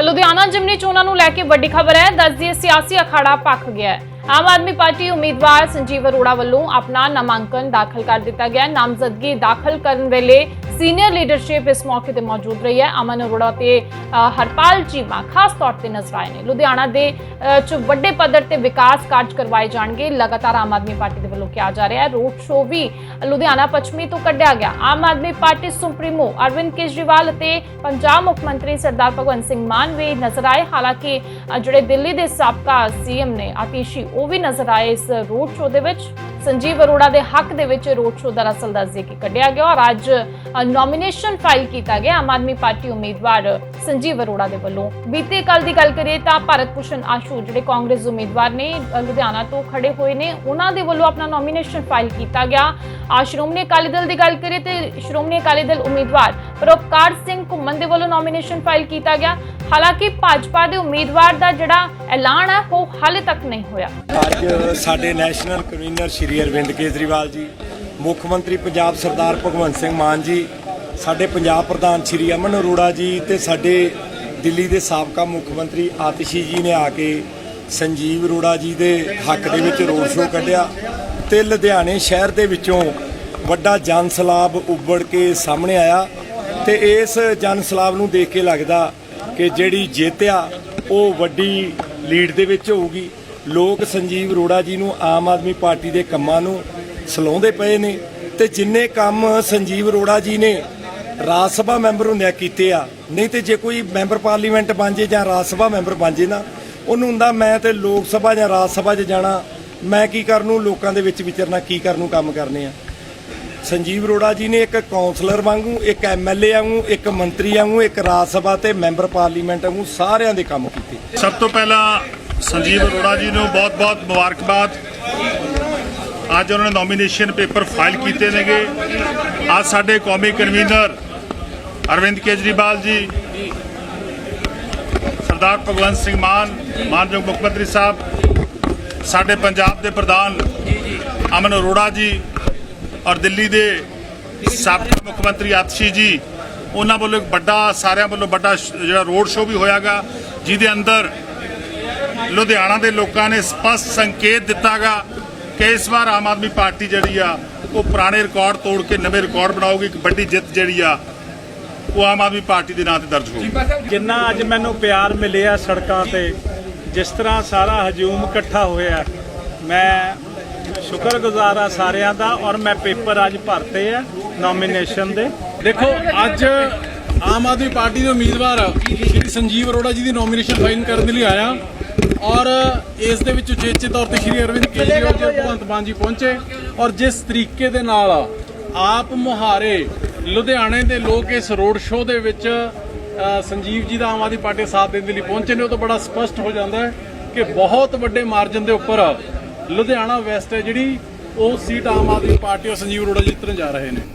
ਤੇ ਲੁਧਿਆਣਾ ਜਿਮਨੀ ਚੋਣਾਂ ਨੂੰ ਲੈ ਕੇ ਵੱਡੀ ਖਬਰ ਹੈ। ਦੱਸਦੀ ਦਈਏ ਸਿਆਸੀ ਅਖਾੜਾ ਪੱਕ ਗਿਆ ਹੈ। ਆਮ ਆਦਮੀ ਪਾਰਟੀ ਉਮੀਦਵਾਰ ਸੰਜੀਵ ਅਰੋੜਾ ਵੱਲੋਂ ਆਪਣਾ ਨਾਮਾਂਕਨ ਦਾਖਲ ਕਰ ਦਿੱਤਾ ਗਿਆ। ਨਾਮਜ਼ਦਗੀ ਦਾਖਲ ਕਰਨ ਵੇਲੇ ਸੀਨੀਅਰ ਲੀਡਰਸ਼ਿਪ ਇਸ ਮੌਕੇ ਤੇ ਮੌਜੂਦ ਰਹੀ ਹੈ। ਅਮਨ ਅਰੋੜਾ ਤੇ ਹਰਪਾਲ ਚੀਮਾ ਖਾਸ ਤੌਰ ਤੇ ਨਜ਼ਰ ਆਏ ਨੇ। ਲੁਧਿਆਣਾ ਦੇ ਚ ਵੱਡੇ ਪੱਧਰ ਤੇ ਵਿਕਾਸ ਕਾਰਜ ਕਰਵਾਏ ਜਾਣਗੇ। ਲਗਾਤਾਰ ਆਮ ਆਦਮੀ ਪਾਰਟੀ ਦੇ ਵੱਲੋਂ ਕਿਹਾ ਜਾ ਰਿਹਾ ਹੈ। ਰੋਡ ਸ਼ੋਅ ਵੀ ਲੁਧਿਆਣਾ ਪੱਛਮੀ ਤੋਂ ਕੱਢਿਆ ਗਿਆ। ਆਮ ਆਦਮੀ ਪਾਰਟੀ ਸੁਪਰੀਮੋ ਅਰਵਿੰਦ ਕੇਜਰੀਵਾਲ ਅਤੇ ਪੰਜਾਬ ਮੁੱਖ ਮੰਤਰੀ ਸਰਦਾਰ ਭਗਵੰਤ ਸਿੰਘ ਮਾਨ ਵੀ ਨਜ਼ਰ ਆਏ। ਹਾਲਾਂਕਿ ਜਿਹੜੇ ਦਿੱਲੀ ਦੇ ਸਾਬਕਾ ਸੀਐਮ ਨੇ ਆਤੀਸ਼ੀ ਉਹ ਵੀ ਨਜ਼ਰ ਆਏ ਇਸ ਰੋਡ ਸ਼ੋਅ ਦੇ ਵਿੱਚ। ਸੰਜੀਵ ਅਰੋੜਾ ਦੇ ਹੱਕ ਦੇ ਵਿੱਚ ਰੋਡ ਸ਼ੋਅ ਦਰਅਸਲ ਦੱਸਦੇ ਕਿ ਕੱਢਿਆ ਗਿਆ ਔਰ ਅੱਜ ਨੋਮੀਨੇਸ਼ਨ ਫਾਈਲ ਕੀਤਾ ਗਿਆ ਆਮ ਆਦਮੀ ਪਾਰਟੀ ਉਮੀਦਵਾਰ ਸੰਜੀਵ ਅਰੋੜਾ ਦੇ ਵੱਲੋਂ। ਬੀਤੇ ਕੱਲ ਦੀ ਗੱਲ ਕਰੀਏ ਤਾਂ ਭਾਰਤ ਭੂਸ਼ਣ ਆਸ਼ੂ, ਜਿਹੜੇ ਕਾਂਗਰਸ ਉਮੀਦਵਾਰ ਨੇ ਲੁਧਿਆਣਾ ਤੋਂ ਖੜੇ ਹੋਏ ਨੇ, ਉਹਨਾਂ ਦੇ ਵੱਲੋਂ ਆਪਣਾ ਨੋਮੀਨੇਸ਼ਨ ਫਾਈਲ ਕੀਤਾ ਗਿਆ। ਆ, ਸ਼੍ਰੋਮਣੀ ਅਕਾਲੀ ਦਲ ਦੀ ਗੱਲ ਕਰੀਏ ਤੇ ਸ਼੍ਰੋਮਣੀ ਅਕਾਲੀ ਦਲ ਉਮੀਦਵਾਰ ਪਰੋਪਕਾਰ ਸਿੰਘ ਘੁੰਮਣ ਦੇ ਵੱਲੋਂ ਨੋਮੀਨੇਸ਼ਨ ਫਾਈਲ ਕੀਤਾ ਗਿਆ। ਹਾਲਾਂਕਿ ਭਾਜਪਾ ਦੇ ਉਮੀਦਵਾਰ ਦਾ ਜਿਹੜਾ ਐਲਾਨ ਹੈ ਉਹ ਹਾਲੇ ਤੱਕ ਨਹੀਂ ਹੋਇਆ। ਅੱਜ ਸਾਡੇ ਨੈਸ਼ਨਲ ਕਨਵੀਨਰ ਸ਼੍ਰੀ ਅਰਵਿੰਦ ਕੇਜਰੀਵਾਲ ਜੀ, ਮੁੱਖ ਮੰਤਰੀ ਪੰਜਾਬ ਸਰਦਾਰ ਭਗਵੰਤ ਸਿੰਘ ਮਾਨ ਜੀ, ਸਾਡੇ ਪੰਜਾਬ ਪ੍ਰਧਾਨ ਸ਼੍ਰੀ ਅਮਨ ਅਰੋੜਾ ਜੀ ਤੇ ਸਾਡੇ ਦਿੱਲੀ ਦੇ ਸਾਬਕਾ ਮੁੱਖ ਮੰਤਰੀ ਆਤਿਸ਼ੀ ਜੀ ਨੇ ਆ ਕੇ ਸੰਜੀਵ ਅਰੋੜਾ ਜੀ ਦੇ ਹੱਕ ਦੇ ਵਿੱਚ ਰੋਡ ਸ਼ੋਅ ਕੱਢਿਆ ਤੇ ਲੁਧਿਆਣੇ ਸ਼ਹਿਰ ਦੇ ਵਿੱਚੋਂ ਵੱਡਾ ਜਨ ਸਲਾਬ ਉੱਭੜ ਕੇ ਸਾਹਮਣੇ ਆਇਆ ਤੇ ਇਸ ਜਨ ਸਲਾਬ ਨੂੰ ਦੇਖ ਕੇ ਲੱਗਦਾ ਕਿ ਜਿਹੜੀ ਜਿੱਤ ਆ, ਉਹ ਵੱਡੀ ਲੀਡ ਦੇ ਵਿੱਚ ਹੋਊਗੀ। ਲੋਕ ਸੰਜੀਵ ਅਰੋੜਾ ਜੀ ਨੂੰ ਆਮ ਆਦਮੀ ਪਾਰਟੀ ਦੇ ਕੰਮਾਂ ਨੂੰ ਸਲਾਉਂਦੇ ਪਏ ਨੇ ਤੇ ਜਿੰਨੇ ਕੰਮ ਸੰਜੀਵ ਅਰੋੜਾ ਜੀ ਨੇ ਰਾਜ ਸਭਾ ਮੈਂਬਰ ਹੁੰਦਿਆਂ ਕੀਤੇ ਆ, ਨਹੀਂ ਤੇ ਜੇ ਕੋਈ ਮੈਂਬਰ ਪਾਰਲੀਮੈਂਟ ਬਣ ਜੇ ਜਾਂ ਰਾਜ ਸਭਾ ਮੈਂਬਰ ਬਣ ਜੇ ਨਾ, ਉਹਨੂੰ ਹੁੰਦਾ ਮੈਂ ਤੇ ਲੋਕ ਸਭਾ ਜਾਂ ਰਾਜ ਸਭਾ 'ਚ ਜਾਣਾ, ਮੈਂ ਕੀ ਕਰਨ ਨੂੰ ਲੋਕਾਂ ਦੇ ਵਿੱਚ ਵਿਚਰਨਾ, ਕੀ ਕਰਨ ਨੂੰ ਕੰਮ ਕਰਨੇ ਆ। ਸੰਜੀਵ ਅਰੋੜਾ ਜੀ ਨੇ ਇੱਕ ਕਾਉਂਸਲਰ ਵਾਂਗੂ, ਇੱਕ ਐਮਐਲਏ ਵਾਂਗੂ, ਇੱਕ ਮੰਤਰੀ ਵਾਂਗੂ, ਇੱਕ ਰਾਜ ਸਭਾ ਤੇ ਮੈਂਬਰ ਪਾਰਲੀਮੈਂਟ ਵਾਂਗੂ ਸਾਰਿਆਂ ਦੇ ਕੰਮ ਕੀਤੇ। ਸਭ ਤੋਂ ਪਹਿਲਾਂ ਸੰਜੀਵ ਅਰੋੜਾ ਜੀ ਨੂੰ ਬਹੁਤ-ਬਹੁਤ ਮੁਬਾਰਕਬਾਦ। ਅੱਜ ਉਹਨਾਂ ਨੇ ਨੋਮੀਨੇਸ਼ਨ ਪੇਪਰ ਫਾਈਲ ਕੀਤੇ ਨੇਗੇ। ਅੱਜ ਸਾਡੇ ਕੌਮੀ ਕਨਵੀਨਰ ਅਰਵਿੰਦ ਕੇਜਰੀਵਾਲ ਜੀ, ਸਰਦਾਰ ਭਗਵੰਤ ਸਿੰਘ ਮਾਨ, ਮਾਨਯੋਗ ਮੁੱਖ ਮੰਤਰੀ ਸਾਹਿਬ, ਸਾਡੇ ਪੰਜਾਬ ਦੇ ਪ੍ਰਧਾਨ ਅਮਨ ਅਰੋੜਾ ਜੀ ਔਰ ਦਿੱਲੀ ਦੇ ਸਾਬਕਾ ਮੁੱਖ ਮੰਤਰੀ ਆਤਸ਼ੀ ਜੀ, ਉਹਨਾਂ ਵੱਲੋਂ ਇੱਕ ਵੱਡਾ, ਸਾਰਿਆਂ ਵੱਲੋਂ ਵੱਡਾ ਜਿਹੜਾ ਰੋਡ ਸ਼ੋਅ ਵੀ ਹੋਇਆਗਾ, ਜਿਹਦੇ ਅੰਦਰ ਲੁਧਿਆਣਾ ਦੇ ਲੋਕਾਂ ਨੇ ਸਪਸ਼ਟ ਸੰਕੇਤ ਦਿੱਤਾਗਾ ਕਿ ਇਸ ਵਾਰ ਆਮ ਆਦਮੀ ਪਾਰਟੀ ਜਿਹੜੀ ਆ, ਉਹ ਪੁਰਾਣੇ ਰਿਕਾਰਡ ਤੋੜ ਕੇ ਨਵੇਂ ਰਿਕਾਰਡ ਬਣਾਉਗੀ ਇੱਕ ਵੱਡੀ ਜਿੱਤ ਜਿਹੜੀ ਆ, ਉਹ ਆਮ ਆਦਮੀ ਪਾਰਟੀ ਦੇ ਨਾਂ ਤੇ ਦਰਜ ਹੋਊਗੀ। ਜਿੰਨਾ ਅੱਜ ਮੈਨੂੰ ਪਿਆਰ ਮਿਲਿਆ ਸੜਕਾਂ ਤੇ, ਜਿਸ ਤਰ੍ਹਾਂ ਸਾਰਾ ਹਜੂਮ ਇਕੱਠਾ ਹੋਇਆ, ਮੈਂ ਸ਼ੁਕਰਗੁਜ਼ਾਰ ਆ ਸਾਰਿਆਂ ਦਾ ਔਰ ਮੈਂ ਪੇਪਰ ਅੱਜ ਭਰਤੇ ਆ ਨੋਮੀਨੇਸ਼ਨ ਦੇ। ਦੇਖੋ, ਅੱਜ ਆਮ ਆਦਮੀ ਪਾਰਟੀ ਦੇ ਉਮੀਦਵਾਰ ਸ਼੍ਰੀ ਸੰਜੀਵ ਅਰੋੜਾ ਜੀ ਦੀ ਨੋਮੀਨੇਸ਼ਨ ਫਾਈਲ ਕਰਨ ਦੇ ਲਈ ਆਇਆ। ਔਰ ਇਸ ਦੇ ਵਿੱਚ ਉਚੇਚੇ ਤੌਰ ਤੇ ਸ਼੍ਰੀ ਅਰਵਿੰਦ ਕੇਜਰੀਵਾਲ ਜੀ ਔਰ ਭਗਵੰਤ ਮਾਨ ਜੀ ਪਹੁੰਚੇ। ਔਰ ਜਿਸ ਤਰੀਕੇ ਦੇ ਨਾਲ ਆਪ ਮੁਹਾਰੇ ਲੁਧਿਆਣੇ ਦੇ ਲੋਕ ਇਸ ਰੋਡ ਸ਼ੋਅ ਦੇ ਵਿੱਚ ਸੰਜੀਵ ਜੀ ਦਾ ਆਮ ਆਦਮੀ ਪਾਰਟੀ ਦਾ ਸਾਥ ਦੇਣ ਦੇ ਲਈ ਪਹੁੰਚੇ ਨੇ, ਉਹ ਤਾਂ ਬੜਾ ਸਪਸ਼ਟ ਹੋ ਜਾਂਦਾ ਹੈ ਕਿ ਬਹੁਤ ਵੱਡੇ ਮਾਰਜਨ ਦੇ ਉੱਪਰ ਲੁਧਿਆਣਾ ਵੈਸਟ ਹੈ ਜਿਹੜੀ ਉਹ ਸੀਟ ਆਮ ਆਦਮੀ ਪਾਰਟੀ ਔਰ ਸੰਜੀਵ ਅਰੋੜਾ ਜਿੱਤਣ ਜਾ ਰਹੇ ਨੇ।